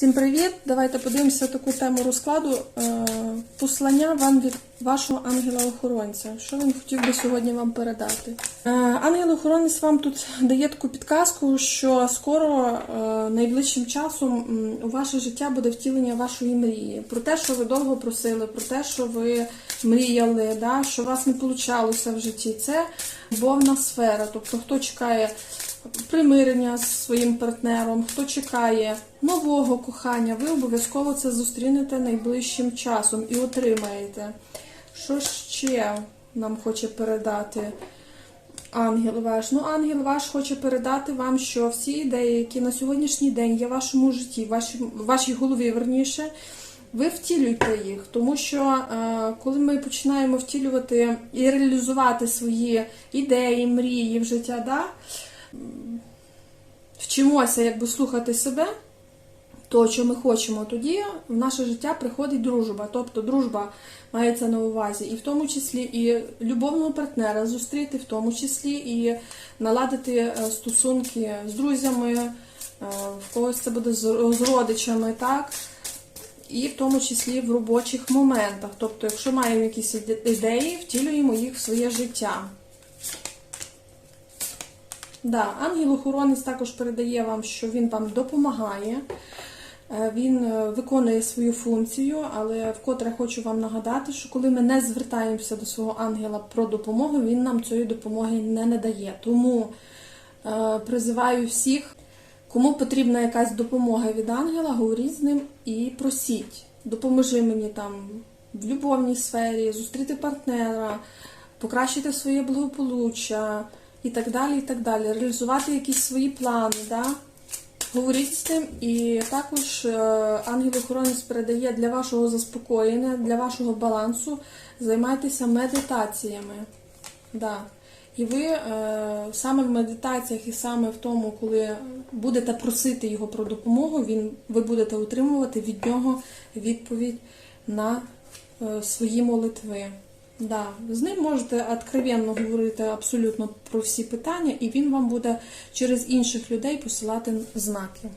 Всім привіт! Давайте подивимося таку тему розкладу. Е, Послання вам від вашого ангела-охоронця. Що він хотів би сьогодні вам передати? Е, Ангел-охоронець вам тут дає таку підказку, що скоро, е, найближчим часом, у ваше життя буде втілення вашої мрії. Про те, що ви довго просили, про те, що ви мріяли, да, що у вас не вийшло в житті. Це любовна сфера. Тобто, хто чекає примирення з своїм партнером, хто чекає нового кохання, ви обов'язково це зустрінете найближчим часом і отримаєте. Що ще нам хоче передати ангел ваш? Ну, ангел ваш хоче передати вам, що всі ідеї, які на сьогоднішній день є в вашому житті, в вашій, голові верніше, ви втілюйте їх, тому що е, коли ми починаємо втілювати і реалізувати свої ідеї, мрії в життя, да, вчимося якби слухати себе, то, що ми хочемо, тоді в наше життя приходить дружба. Тобто дружба мається на увазі, і в тому числі і любовного партнера зустріти, в тому числі і наладити е, стосунки з друзями, е, в когось це буде з родичами, так? І в тому числі в робочих моментах. Тобто, якщо маємо якісь ідеї, втілюємо їх в своє життя. Да, ангел-охоронець також передає вам, що він вам допомагає. Е, Він е, виконує свою функцію, але вкотре хочу вам нагадати, що коли ми не звертаємося до свого ангела про допомогу, він нам цієї допомоги не надає. Тому е, призиваю всіх, кому потрібна якась допомога від ангела, говоріть з ним і просіть. Допоможи мені там в любовній сфері, зустріти партнера, покращити своє благополуччя і так далі. і так далі. Реалізувати якісь свої плани. Да? Говоріть з ним, і також е, ангел-охоронець передає для вашого заспокоєння, для вашого балансу, займайтеся медитаціями. Да. І ви е, саме в медитаціях і саме в тому, коли будете просити його про допомогу, він, ви будете отримувати від нього відповідь на е, свої молитви. Да. З ним можете откровенно говорити абсолютно про всі питання, і він вам буде через інших людей посилати знаки.